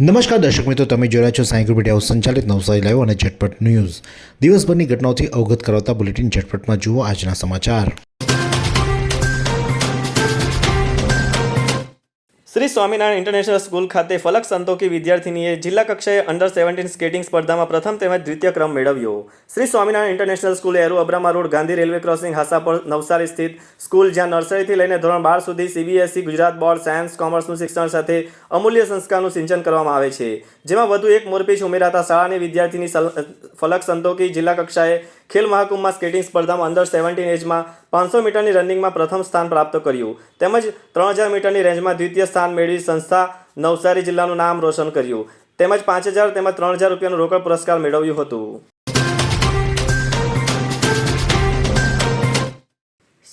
નમસ્કાર દર્શક મિત્રો, તમે રહ્યા છો સાઈ ગ્રુપ ઇન્ડિયા સંચાલિત નવસારી લાઈવ અને ઝટપટ ન્યૂઝ. દિવસભરની ઘટનાઓથી અવગત કરાવતા બુલેટિન ઝટપટમાં જુઓ આજના સમાચાર. શ્રી સ્વામિનારાયણ ઇન્ટરનેશનલ સ્કૂલ ખાતે ફલક સંતોકી વિદ્યાર્થીનીએ જિલ્લા કક્ષાએ અંડર સેવન્ટીન સ્કેટિંગ સ્પર્ધામાં પ્રથમ તેમજ દ્વિતીય ક્રમ મેળવ્યો. Shri Swaminarayan international school Eru Abrama road, Gandhi railway crossing Hasapar Navsari સ્થિત સ્કૂલ જ્યાં નર્સરીથી લઈને ધોરણ બાર સુધી સીબીએસઈ ગુજરાત બોર્ડ સાયન્સ કોમર્સનું શિક્ષણ સાથે અમૂલ્ય સંસ્કારનું સિંચન કરવામાં આવે છે. જેમાં વધુ એક મોરપીચ ઉમેરાતા શાળાની વિદ્યાર્થીની ફલક સંતોકી જિલ્લા કક્ષાએ ખેલ મહાકુંભમાં સ્કેટિંગ સ્પર્ધામાં અંડર સેવન્ટીન એજમાં પાંચસો મીટરની રનિંગમાં પ્રથમ સ્થાન પ્રાપ્ત કર્યું. તેમજ ત્રણ હજાર મીટરની રેન્જમાં દ્વિતીય સ્થાન મેળવી સંસ્થા નવસારી જિલ્લાનું નામ રોશન કર્યું. તેમજ પાંચ હજાર તેમજ ત્રણ હજાર રૂપિયાનું રોકડ પુરસ્કાર મેળવ્યું હતું.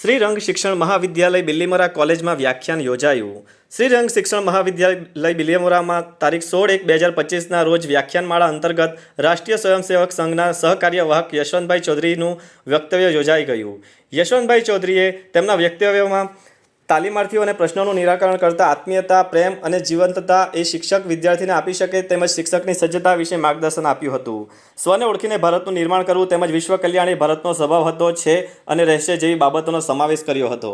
શ્રી રંગ શિક્ષણ મહાવિદ્યાલય બિલ્લીમોરા કોલેજમાં વ્યાખ્યાન યોજાયું. શ્રી રંગ શિક્ષણ મહાવિદ્યાલય બિલ્લીમોરામાં તારીખ સોળ એક બે હજાર પચીસના રોજ વ્યાખ્યાનમાળા અંતર્ગત રાષ્ટ્રીય સ્વયંસેવક સંઘના સહકાર્યવાહક યશવંતભાઈ ચૌધરીનું વક્તવ્ય યોજાઈ ગયું. યશવંતભાઈ ચૌધરીએ તેમના વક્તવ્યમાં તાલીમાર્થીઓને પ્રશ્નોનું નિરાકરણ કરતા આત્મીયતા, પ્રેમ અને જીવંતતા એ શિક્ષક વિદ્યાર્થીને આપી શકે તેમજ શિક્ષકની સજ્જતા વિશે માર્ગદર્શન આપ્યું હતું. સ્વને ઓળખીને ભારતનું નિર્માણ કરવું તેમજ વિશ્વ કલ્યાણ એ ભારતનો સ્વભાવ હતો, છે અને રહેશે જેવી બાબતોનો સમાવેશ કર્યો હતો.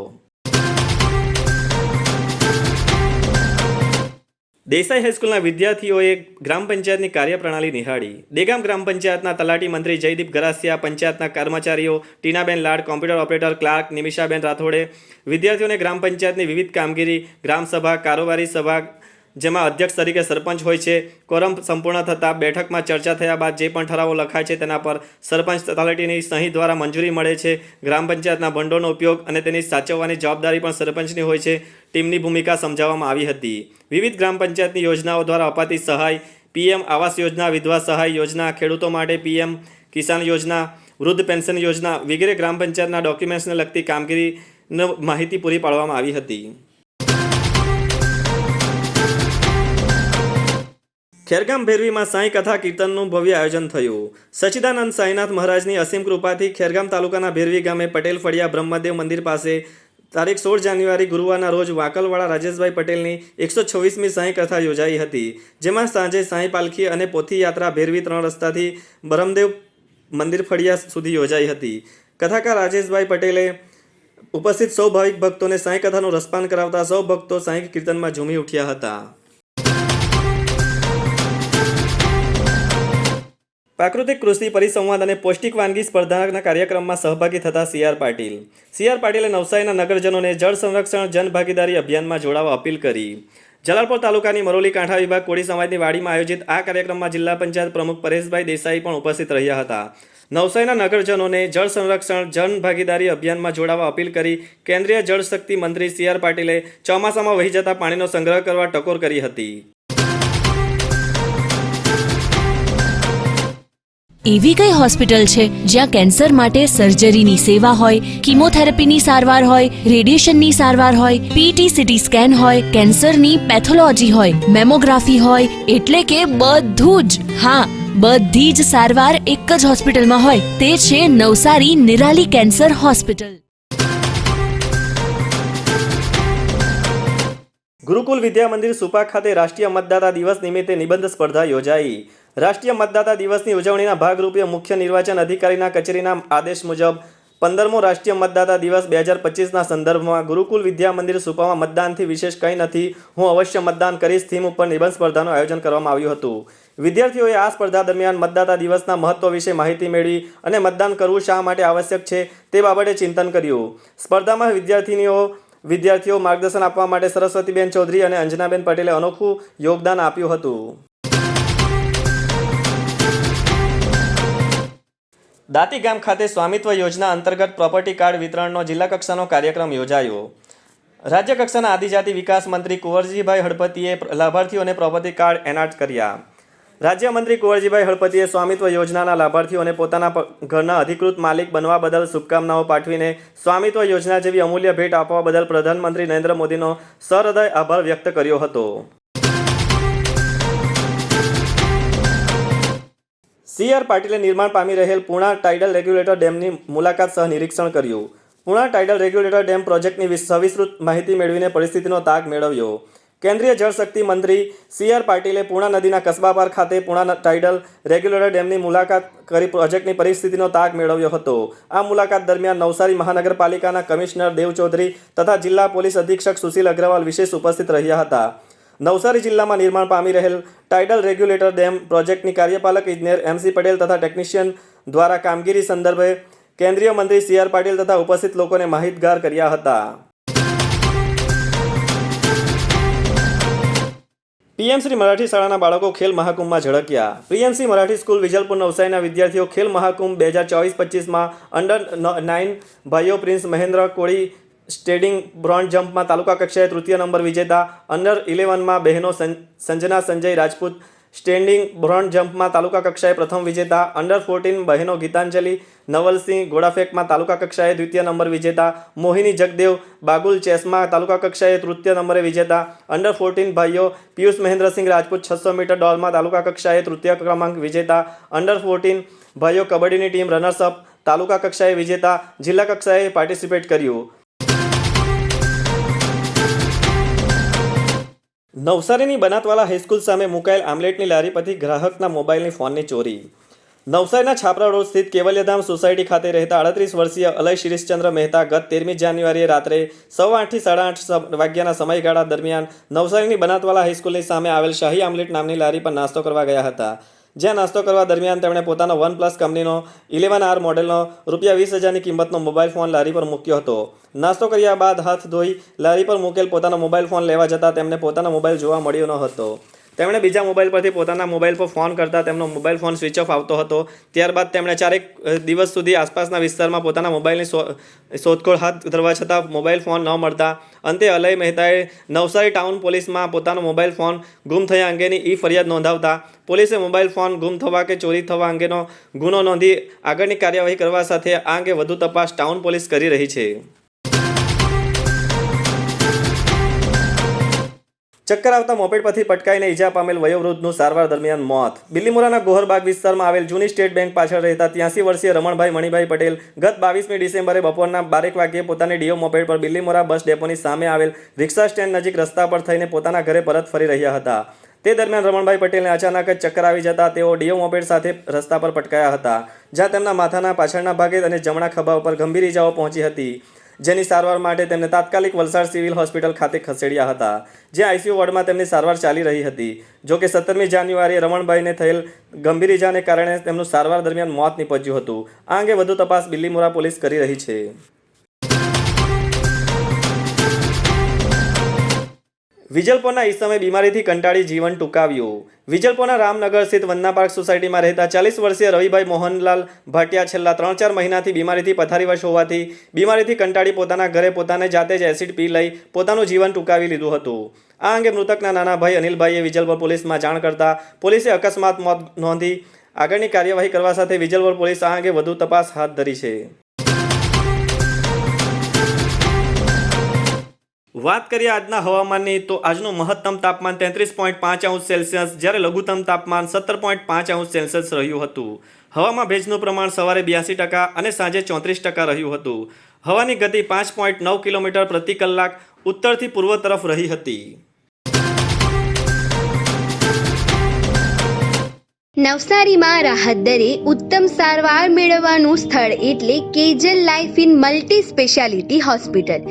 દેસાઈ હાઈસ્કૂલના વિદ્યાર્થીઓએ ગ્રામ પંચાયતની કાર્યપ્રણાલી નિહાળી. દેગામ ગ્રામ પંચાયતના તલાટી મંત્રી જયદીપ ગરાસિયા, પંચાયતના કર્મચારીઓ ટીનાબેન લાડ, કોમ્પ્યુટર ઓપરેટર ક્લાર્ક નિમિષાબેન રાઠોડે, વિદ્યાર્થીઓને ગ્રામ પંચાયતની વિવિધ કામગીરી ગ્રામસભા કારોબારી સભા, જેમાં અધ્યક્ષ તરીકે સરપંચ હોય છે. કોરમ સંપૂર્ણ થતાં બેઠકમાં ચર્ચા થયા બાદ જે પણ ઠરાવો લખાય છે તેના પર સરપંચ તલાટીની સહી દ્વારા મંજૂરી મળે છે. ગ્રામ પંચાયતના ભંડોળનો ઉપયોગ અને તેની સાચવવાની જવાબદારી પણ સરપંચની હોય છે. ટીમની ભૂમિકા સમજાવવામાં આવી હતી. વિવિધ ગ્રામ પંચાયતની યોજનાઓ દ્વારા અપાતી સહાય, પીએમ આવાસ યોજના, વિધવા સહાય યોજના, ખેડૂતો માટે પીએમ કિસાન યોજના, વૃદ્ધ પેન્શન યોજના વગેરે ગ્રામ પંચાયતના ડોક્યુમેન્ટ્સને લગતી કામગીરી માહિતી પૂરી પાડવામાં આવી હતી. ખેરગામ ભેરવીમાં સાંઈ કથા કીર્તનનું ભવ્ય આયોજન થયું. સચિદાનંદ સાંઈનાથ મહારાજની અસીમ કૃપાથી ખેરગામ તાલુકાના ભેરવી ગામે પટેલ ફળિયા બ્રહ્મદેવ મંદિર પાસે તારીખ સોળ જાન્યુઆરી ગુરુવારના રોજ વાકલવાળા રાજેશભાઈ પટેલની એકસો છવ્વીસમી સાંઈ કથા યોજાઈ હતી, જેમાં સાંજે સાંઈ પાલખી અને પોથી યાત્રા ભેરવી ત્રણ રસ્તાથી બ્રહ્મદેવ મંદિર ફળિયા સુધી યોજાઈ હતી. કથાકાર રાજેશભાઈ પટેલે ઉપસ્થિત સૌ ભાવિક ભક્તોને સાંઈ કથાનું રસપાન કરાવતા સૌ ભક્તો સાંઈ કીર્તનમાં ઝૂમી ઉઠ્યા હતા. પ્રાકૃતિક કૃષિ, પરિસંવાદ અને પૌષ્ટિક વાનગી સ્પર્ધાના કાર્યક્રમમાં સહભાગી થતા સીઆર પાટીલ. સીઆર પાટીલે નવસારીના નગરજનોને જળ સંરક્ષણ, જનભાગીદારી અભિયાનમાં જોડાવા અપીલ કરી. જલાલપોર તાલુકાની મરોલી કાંઠા વિભાગ કોળી સમાજની વાડીમાં આયોજિત આ કાર્યક્રમમાં જિલ્લા પંચાયત પ્રમુખ પરેશભાઈ દેસાઈ પણ ઉપસ્થિત રહ્યા હતા. નવસારીના નગરજનોને જળ સંરક્ષણ જન ભાગીદારી અભિયાનમાં જોડાવા અપીલ કરી કેન્દ્રીય જળશક્તિ મંત્રી સી આર પાટીલે ચોમાસામાં વહી જતા પાણીનો સંગ્રહ કરવા ટકોર કરી હતી. એવી કઈ હોસ્પિટલ છે જ્યાં કેન્સર માટે સર્જરીની સેવા હોય, કિમોથેરાપીની સારવાર હોય, રેડિયેશનની સારવાર હોય પીટી સીટી સ્કેન હોય, કેન્સરની પેથોલોજી હોય, મેમોગ્રાફી હોય, એટલે કે બધું જ. હા, બધી જ સારવાર એક જ હોસ્પિટલમાં હોય, તે છે નવસારી નિરાલી કેન્સર હોસ્પિટલ. ગુરુકુલ વિદ્યા મંદિર સુપા ખાતે રાષ્ટ્રીય મતદાતા દિવસ નિમિત્તે નિબંધ સ્પર્ધા યોજાઈ. રાષ્ટ્રીય મતદાતા દિવસની ઉજવણીના ભાગરૂપે મુખ્ય નિર્વાચન અધિકારીના કચેરીના આદેશ મુજબ પંદરમો રાષ્ટ્રીય મતદાતા દિવસ બે હજાર પચીસના સંદર્ભમાં ગુરુકુલ વિદ્યા મંદિર સુપામાં મતદાનથી વિશેષ કંઈ નથી. હું અવશ્ય મતદાન કરીશ. થીમ ઉપર નિબંધ સ્પર્ધાનું આયોજન કરવામાં આવ્યું હતું. વિદ્યાર્થીઓએ આ સ્પર્ધા દરમિયાન મતદાતા દિવસના મહત્વ વિશે માહિતી મેળવી અને મતદાન કરવું શા માટે આવશ્યક છે તે બાબતે ચિંતન કર્યું. સ્પર્ધામાં વિદ્યાર્થીનીઓ, વિદ્યાર્થીઓ માર્ગદર્શન આપવા માટે સરસ્વતીબેન ચૌધરી અને અંજનાબેન પટેલે અનોખું યોગદાન આપ્યું હતું. દાંતી ગામ ખાતે સ્વામિત્વ યોજના અંતર્ગત પ્રોપર્ટી કાર્ડ વિતરણનો જિલ્લા કક્ષાનો કાર્યક્રમ યોજાયો. રાજ્ય કક્ષાના આદિજાતિ વિકાસ મંત્રી કુંવરજીભાઈ હળપતિએ લાભાર્થીઓને પ્રોપર્ટી કાર્ડ એનાટ કર્યા. રાજ્યમંત્રી કુંવરજીભાઈ હળપતિએ સ્વામિત્વ યોજનાના લાભાર્થીઓને પોતાના ઘરના અધિકૃત માલિક બનવા બદલ શુભકામનાઓ પાઠવીને સ્વામિત્વ યોજના જેવી અમૂલ્ય ભેટ આપવા બદલ પ્રધાનમંત્રી નરેન્દ્ર મોદીનો સહૃદય આભાર વ્યક્ત કર્યો હતો. સી આર પાટીલે નિર્માણ પામી રહેલ પૂણા ટાઇડલ રેગ્યુલેટર ડેમની મુલાકાત સહ નિરીક્ષણ કર્યું. પૂણા ટાઇડલ રેગ્યુલેટર ડેમ પ્રોજેક્ટની વિસ- સવિસ્તૃત માહિતી મેળવીને પરિસ્થિતિનો તાગ મેળવ્યો. કેન્દ્રીય જળશક્તિ મંત્રી સી આર પાટીલે પૂણા નદીના કસબાપાર ખાતે પૂણા ટાઇડલ રેગ્યુલેટર ડેમની મુલાકાત કરી પ્રોજેક્ટની પરિસ્થિતિનો તાગ મેળવ્યો હતો. આ મુલાકાત દરમિયાન નવસારી મહાનગરપાલિકાના કમિશનર દેવ ચૌધરી તથા જિલ્લા પોલીસ અધિક્ષક સુશીલ અગ્રવાલ વિશેષ ઉપસ્થિત રહ્યા હતા. નવસારી જિલ્લામાં નિર્માણ પામી રહેલ ટાઇડલ રેગ્યુલેટર ડેમ પ્રોજેક્ટની કાર્યપાલક ઇજનેર એમસી પટેલ તથા ટેકનિશિયન દ્વારા કામગીરી સંદર્ભે કેન્દ્રીય મંત્રી સી આર પાટીલ તથા ઉપસ્થિત લોકોને માહિતગાર કર્યા હતા. પીએમસી મરાઠી શાળાના બાળકો ખેલ મહાકુંભમાં ઝળક્યા. પીએમસી મરાઠી સ્કૂલ વિજલપુર નવસારીના વિદ્યાર્થીઓ ખેલ મહાકુંભ બે હજાર ચોવીસ પચીસમાં અંડર નાઇન ભાઈઓ Prince Mahendra Koli standing bronze જમ્પમાં taluka કક્ષાએ તૃતીય નંબર વિજેતા અંડર ઇલેવનમાં બહેનો સંજના સંજય રાજપૂત. સ્ટેન્ડિંગ બ્રોન્ઝ જમ્પમાં તાલુકા કક્ષાએ પ્રથમ વિજેતા અંડર ફોર્ટીન બહેનો ગીતાંજલિ. નવલસિંહ ઘોડાફેંકમાં તાલુકા કક્ષાએ દ્વિતીય નંબર વિજેતા મોહિની જગદેવ. બાગુલ ચેસમાં તાલુકા કક્ષાએ તૃતીય નંબરે વિજેતા અંડર ફોર્ટીન ભાઈઓ પિયુષ મહેન્દ્રસિંહ રાજપૂત છસો મીટર દોડમાં તાલુકા કક્ષાએ તૃતીય ક્રમાંક વિજેતા અંડર ફોર્ટીન ભાઈઓ કબડ્ડીની ટીમ રનર્સઅપ તાલુકા કક્ષાએ વિજેતા જિલ્લા કક્ષાએ પાર્ટિસિપેટ કર્યું. નવસારીની બનાતવાલા હાઈસ્કૂલ સામે મુકાયેલ આમલેટની લારી પરથી ગ્રાહકના મોબાઈલની ફોનની ચોરી. નવસારીના છાપરા રોડ સ્થિત કેવલ્યધામ સોસાયટી ખાતે રહેતા અડત્રીસ વર્ષીય અલય શિરીષચંદ્ર મહેતા ગત તેરમી જાન્યુઆરીએ રાત્રે સવા આઠથી સાડા આઠ વાગ્યાના સમયગાળા દરમિયાન નવસારીની બનાતવાલા હાઈસ્કૂલની સામે આવેલ શાહી આમલેટ નામની લારી પર નાસ્તો કરવા ગયા હતા. જ્યાં નાસ્તો કરવા દરમિયાન તેમણે પોતાનો વન પ્લસ કંપનીનો ઇલેવન આર મોડેલનો રૂપિયા વીસ હજારની કિંમતનો મોબાઈલ ફોન લારી પર મૂક્યો હતો. નાસ્તો કર્યા બાદ હાથ ધોઈ લારી પર મૂકેલ પોતાનો મોબાઈલ ફોન લેવા જતાં તેમને પોતાનો મોબાઈલ જોવા મળ્યો ન હતો. તેમણે બીજા મોબાઈલ પરથી પોતાના મોબાઈલ પર ફોન કરતા તેમનો મોબાઈલ ફોન સ્વિચ ઓફ આવતો હતો. ત્યારબાદ તેમણે ચારેક દિવસ સુધી આસપાસના વિસ્તારમાં પોતાના મોબાઈલની શોધખોળ હાથ ધરવા છતાં મોબાઈલ ફોન ન મળતા. અંતે અલય મહેતાએ નવસારી ટાઉન પોલીસમાં પોતાનો મોબાઈલ ફોન ગુમ થયા અંગેની ઈ ફરિયાદ નોંધાવતા પોલીસે મોબાઈલ ફોન ગુમ થવા કે ચોરી થવા અંગેનો ગુનો નોંધી આગળની કાર્યવાહી કરવા સાથે આ અંગે વધુ તપાસ ટાઉન પોલીસ કરી રહી છે. ચક્કર આવતા મોપેડ પરથી પટકાઈને ઈજા પામેલ વયોવૃદ્ધનું સારવાર દરમિયાન મોત. બિલીમોરાના ગોહરબાગ વિસ્તારમાં આવેલ જૂની સ્ટેટ બેંક પાછળ રહેતા ત્યાંસી વર્ષીય રમણભાઈ મણિભાઈ પટેલ ગત બાવીસમી ડિસેમ્બરે બપોરના બારેક વાગ્યે પોતાની ડીઓ મોપેડ પર બિલીમોરા બસ ડેપોની સામે આવેલ રિક્ષા સ્ટેન્ડ નજીક રસ્તા પર થઈને પોતાના ઘરે પરત ફરી રહ્યા હતા. તે દરમિયાન રમણભાઈ પટેલને અચાનક જ ચક્કર આવી જતા તેઓ ડીઓ મોપેડ સાથે રસ્તા પર પટકાયા હતા, જ્યાં તેમના માથાના પાછળના ભાગે અને જમણા ખભા ઉપર ગંભીર ઈજાઓ પહોંચી હતી. જેની સારવાર માટે તેમને તાત્કાલિક વલસાડ સિવિલ હોસ્પિટલ ખાતે ખસેડ્યા હતા, જે આઈસીયુ વોર્ડમાં તેમની સારવાર ચાલી રહી હતી. જો કે સત્તરમી જાન્યુઆરીએ રમણભાઈને થયેલ ગંભીર ઇજાને કારણે તેમનું સારવાર દરમિયાન મોત નીપજ્યું હતું. આ અંગે વધુ તપાસ બિલ્લીમોરા પોલીસ કરી રહી છે. વિજલપોરના ઈસમે બીમારીથી કંટાળી જીવન ટૂંકાવ્યું. વિજલપોરના રામનગર સ્થિત વન્ના પાર્ક સોસાયટીમાં રહેતા ચાલીસ વર્ષીય રવિભાઈ મોહનલાલ ભાટિયા છેલ્લા ત્રણ ચાર મહિનાથી બીમારીથી પથારીવશ હોવાથી બીમારીથી કંટાળી પોતાના ઘરે પોતાને જાતે જ એસિડ પી લઈ પોતાનું જીવન ટૂંકાવી લીધું હતું. આ અંગે મૃતકના નાના ભાઈ અનિલભાઈએ વિજલપોર પોલીસમાં જાણ કરતા પોલીસે અકસ્માત મોત નોંધી આગળની કાર્યવાહી કરવા સાથે વિજલપોર પોલીસ આ અંગે વધુ તપાસ હાથ ધરી છે. વાત કરીએ આજના હવામાનની, તો આજનું મહત્તમ તાપમાન તેત્રીસ પોઈન્ટ પાંચ અંશ સેલ્સિયસ, જ્યારે લઘુત્તમ તાપમાન સત્તર પોઈન્ટ પાંચ અંશ સેલ્સિયસ રહ્યું હતું. હવામાં ભેજનું પ્રમાણ સવારે બ્યાસી ટકા અને સાંજે ચોત્રીસ ટકા રહ્યું હતું. હવાની ગતિ પાંચ પોઈન્ટ નવ કિલોમીટર પ્રતિ કલાક ઉત્તરથી પૂર્વ તરફ રહી હતી. નવસારીમાં રાહત દરે ઉત્તમ સારવાર મેળવવાનું સ્થળ એટલે Kejal life in multi speciality hospital.